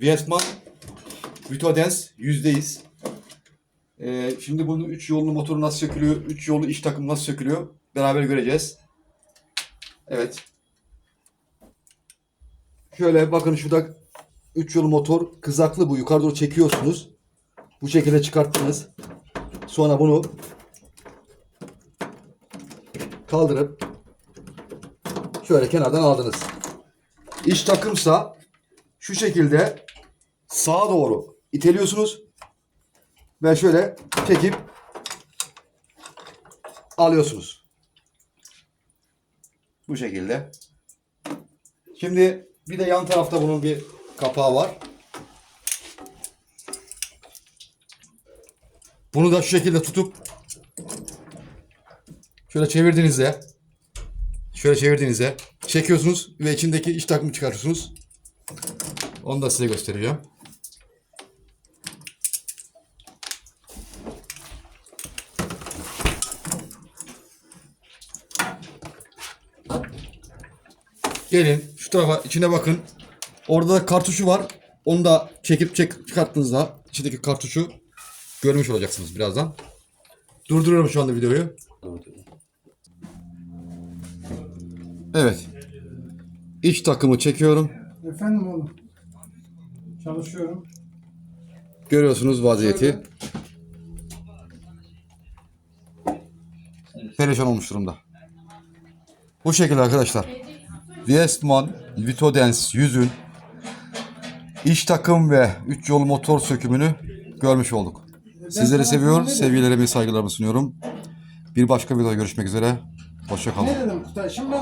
Vietman Vitodens %100. Ee, şimdi bunun 3 yollu motoru nasıl sökülüyor, 3 yollu iş takımı nasıl sökülüyor beraber göreceğiz. Evet. Şöyle bakın şurada 3 yolu motor kızaklı bu yukarı doğru çekiyorsunuz. Bu şekilde çıkarttınız. Sonra bunu kaldırıp şöyle kenardan aldınız. İş takımsa şu şekilde sağa doğru iteliyorsunuz ve şöyle çekip alıyorsunuz. Bu şekilde. Şimdi bir de yan tarafta bunun bir kapağı var. Bunu da şu şekilde tutup şöyle çevirdiğinizde şöyle çevirdiğinizde çekiyorsunuz ve içindeki iç takımı çıkartıyorsunuz. Onu da size göstereceğim. Gelin şu tarafa içine bakın. Orada da kartuşu var. Onu da çekip çek, çıkarttığınızda içindeki kartuşu görmüş olacaksınız birazdan. Durduruyorum şu anda videoyu. Evet. İç takımı çekiyorum. Efendim oğlum. Çalışıyorum. Görüyorsunuz vaziyeti. Perişan olmuş durumda. Bu şekilde arkadaşlar. Westman Vitodens 100'ün iç takım ve 3 yol motor sökümünü görmüş olduk. Sizleri seviyor, sevgilerimi, saygılarımı sunuyorum. Bir başka videoda görüşmek üzere. Hoşçakalın. Ne dedim Kutay? Şimdi